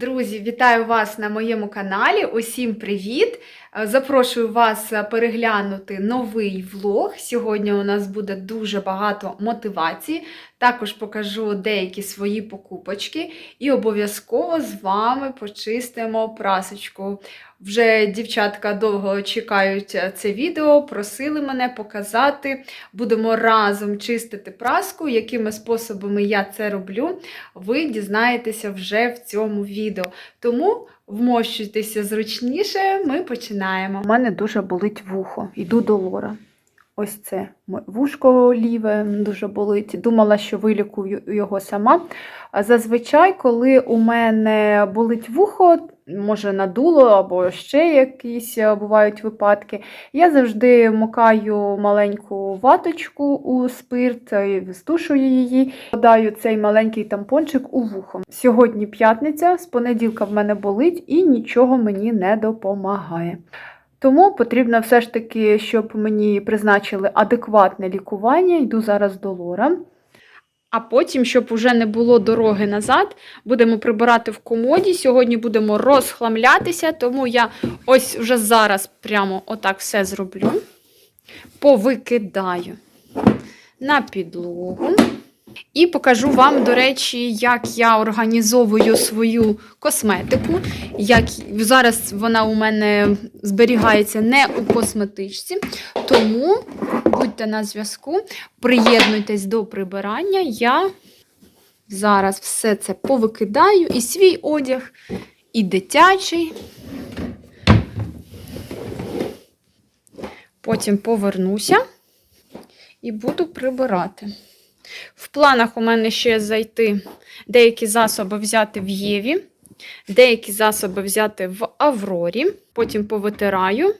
Друзі, вітаю вас на моєму каналі. Усім привіт! Е, Запрошую вас переглянути новий влог. Сьогодні у нас буде дуже багато мотивації. Також покажу деякі свої покупочки і обов'язково з вами почистимо прасочку. Вже дівчатка довго чекають це відео, просили мене показати. Будемо разом чистити праску. Якими способами я це роблю, ви дізнаєтеся вже в цьому відео. Тому вмощуйтеся зручніше, ми починаємо. У мене дуже болить вухо. Йду до лора. Ось це вушко ліве дуже болить. Думала, що вилікую його сама. Зазвичай, коли у мене болить вухо, може надуло або ще якісь е, бувають випадки, я завжди мокаю маленьку ваточку у спирт, і стушую її, подаю цей маленький тампончик у вухо. Сьогодні п'ятниця, з понеділка в мене болить і нічого мені не допомагає. Тому потрібно все ж таки, щоб мені призначили адекватне лікування. Йду зараз до лора. А потім, щоб уже не було дороги назад, будемо прибирати в комоді. Сьогодні будемо розхламлятися, тому я ось вже зараз прямо отак все зроблю. Повикидаю на підлогу. І покажу вам, до речі, як я організовую свою косметику. Як зараз вона у мене зберігається не у косметичці. Тому будьте на зв'язку, приєднуйтесь до прибирання. Я зараз все це повикидаю, і свій одяг, і дитячий. Потім повернуся і буду прибирати. В планах у мене ще зайти деякі засоби взяти в Єві, деякі засоби взяти в Аврорі, потім повитираю.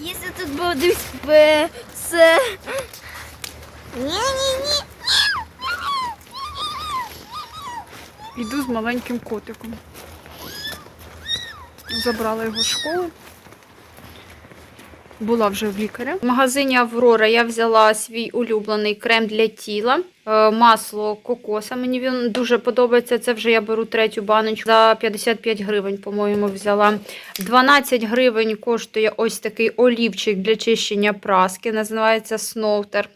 Если тут будет С... Не-не-не. Йду з маленьким котиком. Забрала його з школи. Була вже в лікаря. В магазині Аврора я взяла свій улюблений крем для тіла. Е, Масло кокоса. Мені він дуже подобається. Це вже я беру третю баночку за 55 гривень, по-моєму, взяла. 12 гривень коштує ось такий олівчик для чищення праски. Називається Сноутер.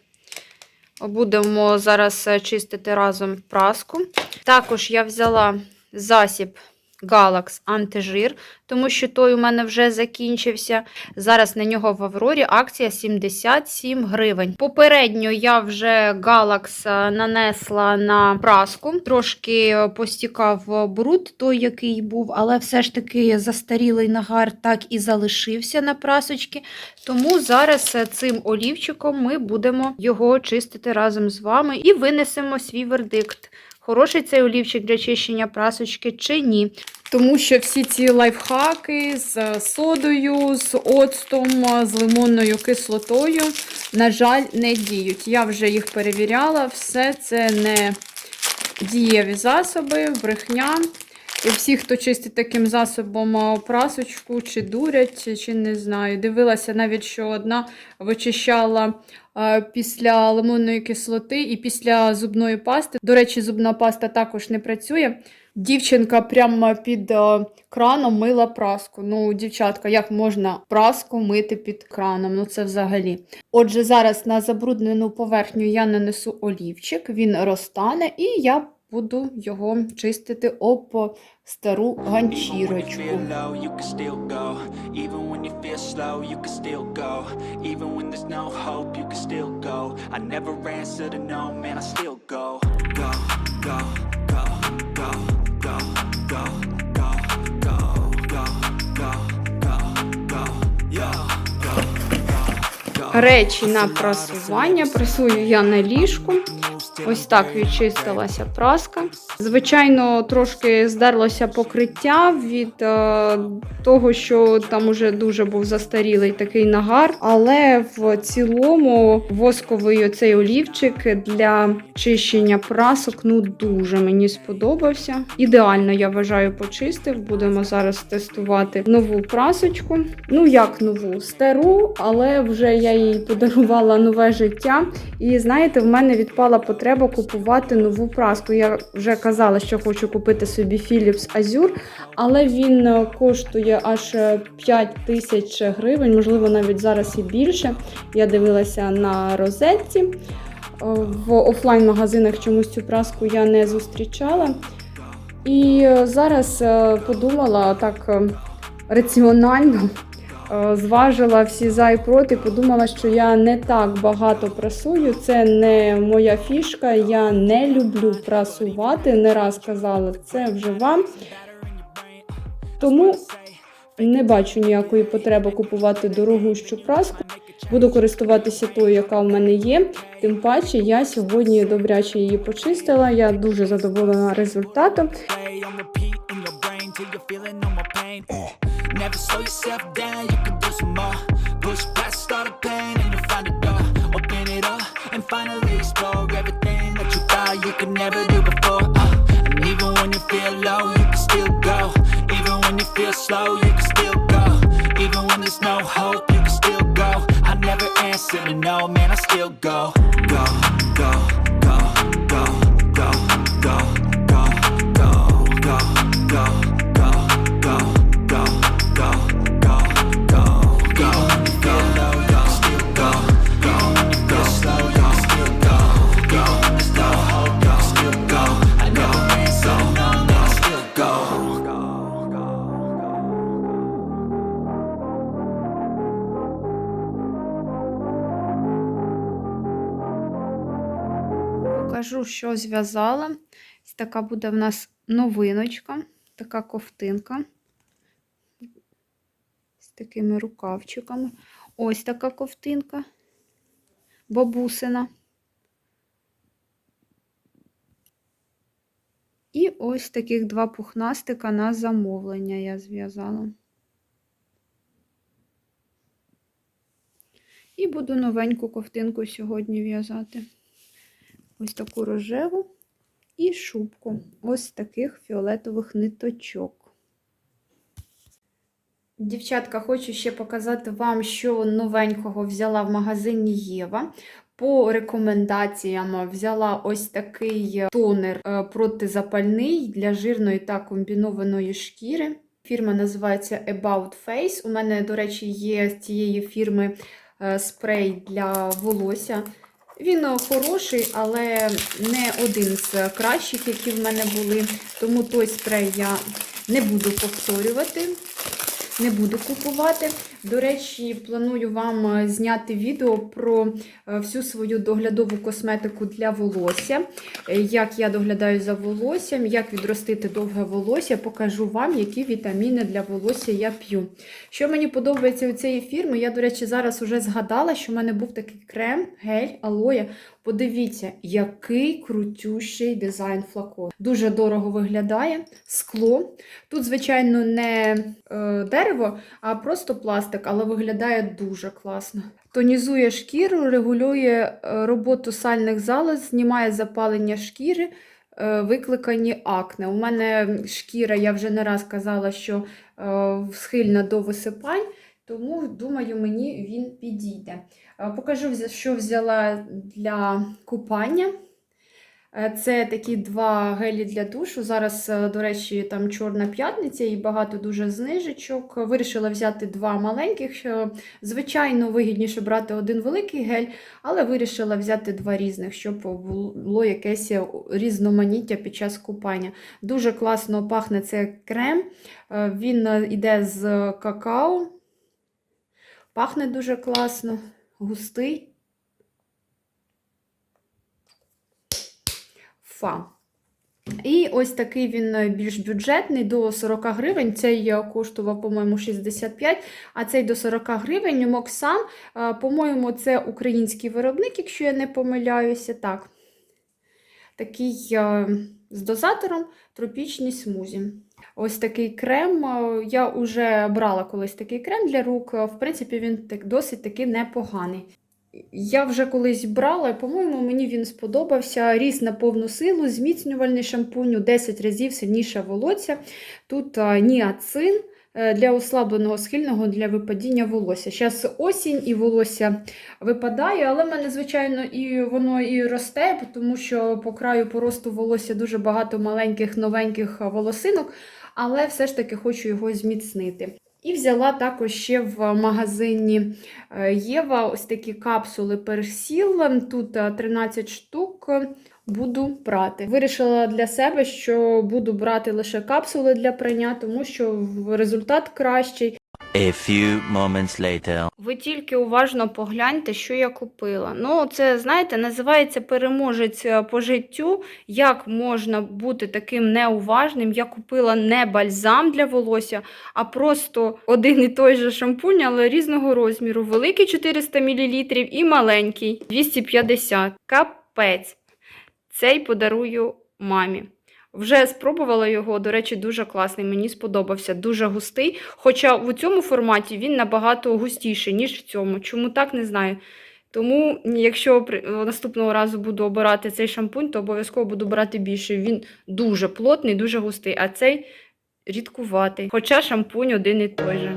Будемо зараз е, чистити разом праску. Також я взяла засіб Galax антижир, тому що той у мене вже закінчився. Зараз на нього в Аврорі акція 77 гривень. Попередньо я вже Galax е, нанесла на праску, трошки е, постікав бруд, той, який був, але все ж таки застарілий нагар так і залишився на прасочці. Тому зараз е, цим олівчиком ми будемо його чистити разом з вами і винесемо свій вердикт. Хороший цей олівчик для чищення прасочки чи ні. Тому що всі ці лайфхаки з содою, з оцтом, з лимонною кислотою, на жаль, не діють. Я вже їх перевіряла, все це не дієві засоби, брехня. І всі, хто чистить таким засобом прасочку, чи дурять, чи не знаю. Дивилася навіть, що одна вичищала після лимонної кислоти і після зубної пасти. До речі, зубна паста також не працює. Дівчинка прямо під краном мила праску. Ну, дівчатка, як можна праску мити під краном? Ну це взагалі. Отже, зараз на забруднену поверхню я нанесу олівчик, він розтане, і я буду його чистити об стару ганчірочку. Речі на просування пресую я на ліжку. Ось так відчистилася праска. Звичайно, трошки здерлося покриття від е, того, що там уже дуже був застарілий такий нагар. Але в цілому восковий оцей олівчик для чищення прасок ну дуже мені сподобався. Ідеально, я вважаю, почистив. Будемо зараз тестувати нову прасочку. Ну як нову, стару, але вже я їй подарувала нове життя. І знаєте, в мене відпала потреба купувати нову праску. Я вже казала, що хочу купити собі Philips Azure, але він е, коштує аж е, 5 тисяч гривень, можливо, навіть зараз і більше. Я дивилася на розетці. Е, В офлайн-магазинах чомусь цю праску я не зустрічала. І е, зараз е, подумала так е, раціонально, е, зважила всі за і проти, подумала, що я не так багато прасую. Це не моя фішка. Я не люблю прасувати. Не раз казала це вже вам. Тому не бачу ніякої потреби купувати дорогущу праску. Буду користуватися тою, яка в мене є. Тим паче, я сьогодні добряче її почистила. Я дуже задоволена результатом. Never slow yourself down, you can do some more. Push past all the pain and you'll find a door. Open it up and finally explore everything that you thought you could never do before. Uh, and even when you feel low, you can still go. Even when you feel slow, you can still go. Even when there's no hope, you can still go. I never answer to no, man, I still що зв'язала. Така буде в нас новиночка, така ковтинка. З такими рукавчиками. Ось така ковтинка. Бабусина. І ось таких два пухнастика на замовлення я зв'язала. І буду новеньку ковтинку сьогодні в'язати ось таку рожеву і шубку ось таких фіолетових ниточок. Дівчатка, хочу ще показати вам, що новенького взяла в магазині Єва. По рекомендаціям взяла ось такий тонер е, протизапальний для жирної та комбінованої шкіри. Фірма називається About Face. У мене, до речі, є з цієї фірми е, спрей для волосся. Він е, хороший, але не один з кращих, які в мене були. Тому той спрей я не буду повторювати, не буду купувати. До речі, планую вам е, зняти відео про е, всю свою доглядову косметику для волосся, е, як я доглядаю за волоссям, як відростити довге волосся. Покажу вам, які вітаміни для волосся я п'ю. Що мені подобається у цієї фірми, я, до речі, зараз вже згадала, що в мене був такий крем, гель, алоє. Подивіться, який крутющий дизайн флакон. Дуже дорого виглядає скло. Тут, звичайно, не е, дерево, а просто пластик, але виглядає дуже класно. Тонізує шкіру, регулює е, роботу сальних залоз, знімає запалення шкіри, е, викликані акне. У мене шкіра, я вже не раз казала, що е, схильна до висипань, тому думаю, мені він підійде. Е, Покажу, що взяла для купання. Е, Це такі два гелі для душу. Зараз, е, до речі, там Чорна п'ятниця і багато дуже знижечок. Вирішила взяти два маленьких. Звичайно, вигідніше брати один великий гель, але вирішила взяти два різних, щоб було якесь різноманіття під час купання. Дуже класно пахне цей крем. Він іде з какао. Пахне дуже класно, густий. Фа. І ось такий він е, більш бюджетний, до 40 гривень. Цей е, коштував, по-моєму, 65, а цей до 40 гривень. Моксам, е, по-моєму, це український виробник, якщо я не помиляюся. Так. такий з дозатором тропічні смузі. Ось такий крем. е, Я вже брала колись такий крем для рук. е, В принципі, він так, досить таки непоганий. Я вже колись брала, і, по-моєму, мені він сподобався. Ріс на повну силу, зміцнювальний шампунь у 10 разів сильніше волосся. Тут а, ніацин е, для ослабленого схильного для випадіння волосся. Зараз осінь і волосся випадає, але в мене, звичайно, і воно і росте, тому що по краю поросту волосся дуже багато маленьких новеньких волосинок, але все ж таки хочу його зміцнити. І взяла також ще в магазині е, Єва ось такі капсули персіл. Тут е, 13 штук. Буду брати. Вирішила для себе, що буду брати лише капсули для прання, тому що результат кращий. A few moments later. Ви тільки уважно погляньте, що я купила. Ну, це, знаєте, називається переможець е, по життю. Як можна бути таким неуважним? Я купила не бальзам для волосся, а просто один і той же шампунь, але різного розміру. Великий 400 мл і маленький 250 Капець. Цей подарую мамі. Вже спробувала його, до речі, дуже класний. Мені сподобався, дуже густий. Хоча в цьому форматі він набагато густіший, ніж в цьому. Чому так, не знаю. Тому, якщо при- наступного разу буду обирати цей шампунь, то обов'язково буду брати більше. Він дуже плотний, дуже густий, а цей рідкуватий. Хоча шампунь один і той же.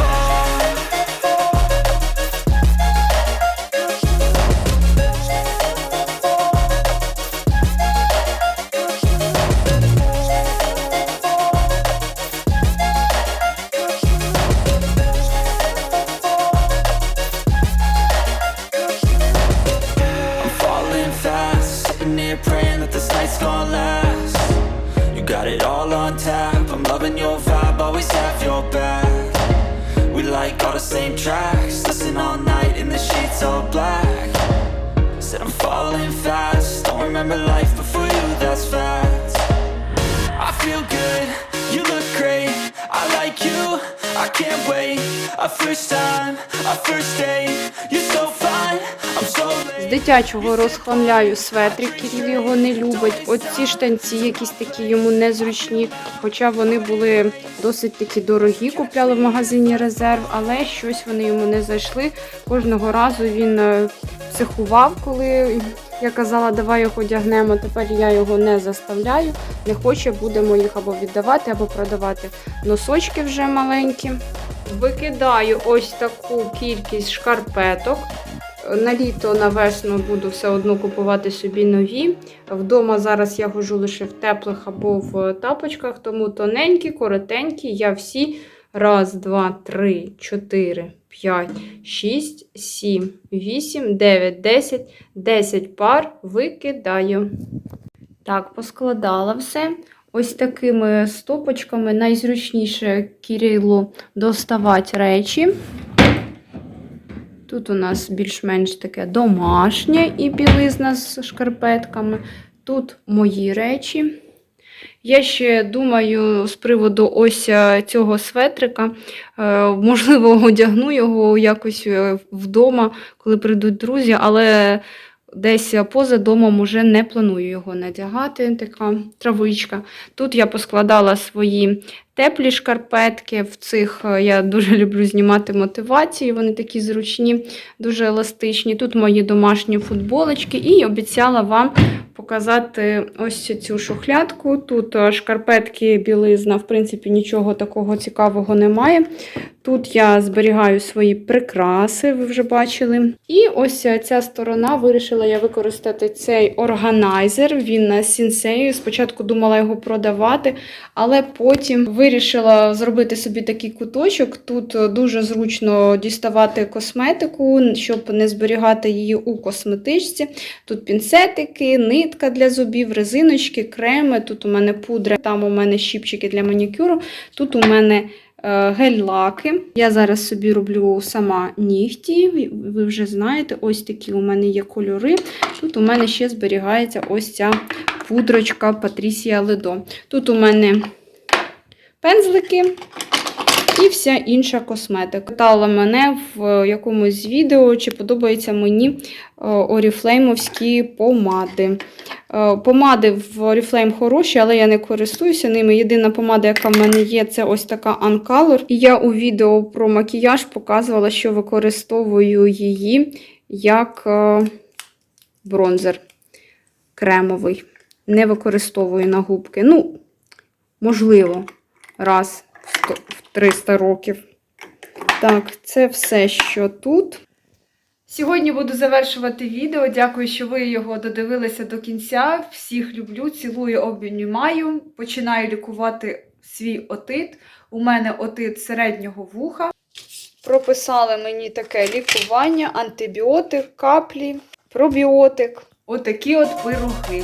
black. Said I'm falling fast, don't remember life before you, that's fact. I feel good, you look great. I like you, I can't wait. A first time, a first date. You're so fine, З дитячого розхламляю светрик, Кирил його не любить. От ці штанці якісь такі йому незручні, хоча вони були досить таки дорогі, купляли в магазині резерв, але щось вони йому не зайшли. Кожного разу він е, психував, коли я казала, давай його одягнемо. Тепер я його не заставляю. Не хоче, будемо їх або віддавати, або продавати. Носочки вже маленькі. Викидаю ось таку кількість шкарпеток. На літо, на весну буду все одно купувати собі нові. Вдома зараз я хожу лише в теплих або в тапочках, тому тоненькі, коротенькі. Я всі раз, два, три, чотири, п'ять, шість, сім, вісім, дев'ять, десять, десять пар викидаю. Так, поскладала все. Ось такими стопочками найзручніше Кирилу доставати речі. Тут у нас більш-менш таке домашнє і білизна з шкарпетками. Тут мої речі. Я ще думаю з приводу ось е, цього светрика. Е, Можливо, одягну його якось е, вдома, коли прийдуть друзі, але десь поза домом уже не планую його надягати. Така травичка. Тут я поскладала свої теплі шкарпетки. В цих е, я дуже люблю знімати мотивації. Вони такі зручні, дуже еластичні. Тут мої домашні футболочки, і обіцяла вам показати ось цю шухлядку. Тут е, шкарпетки, білизна, в принципі, нічого такого цікавого немає. Тут я зберігаю свої прикраси, ви вже бачили. І ось е, ця сторона вирішила я використати цей органайзер. Він на сінсею. Спочатку думала його продавати, але потім вирішила зробити собі такий куточок. Тут е, дуже зручно діставати косметику, щоб не зберігати її у косметичці. Тут пінцетики, нитка для зубів, резиночки, креми. Тут у мене пудра, там у мене щіпчики для манікюру. Тут у мене е, гель-лаки. Я зараз собі роблю сама нігті. Ви вже знаєте, ось такі у мене є кольори. Тут у мене ще зберігається ось ця пудрочка Patricia Ledo. Тут у мене пензлики. І вся інша косметика. Питала мене в якомусь відео, чи подобаються мені оріфлеймовські помади. Е, Помади в Oriflame хороші, але я не користуюся ними. Єдина помада, яка в мене є, це ось така Uncolor. І я у відео про макіяж показувала, що використовую її як е, бронзер кремовий. Не використовую на губки. Ну, можливо, раз в 300 років. Так, це все, що тут. Сьогодні буду завершувати відео. Дякую, що ви його додивилися до кінця. Всіх люблю, цілую, обнімаю. Починаю лікувати свій отит. У мене отит середнього вуха. Прописали мені таке лікування, антибіотик, каплі, пробіотик. Отакі от пироги.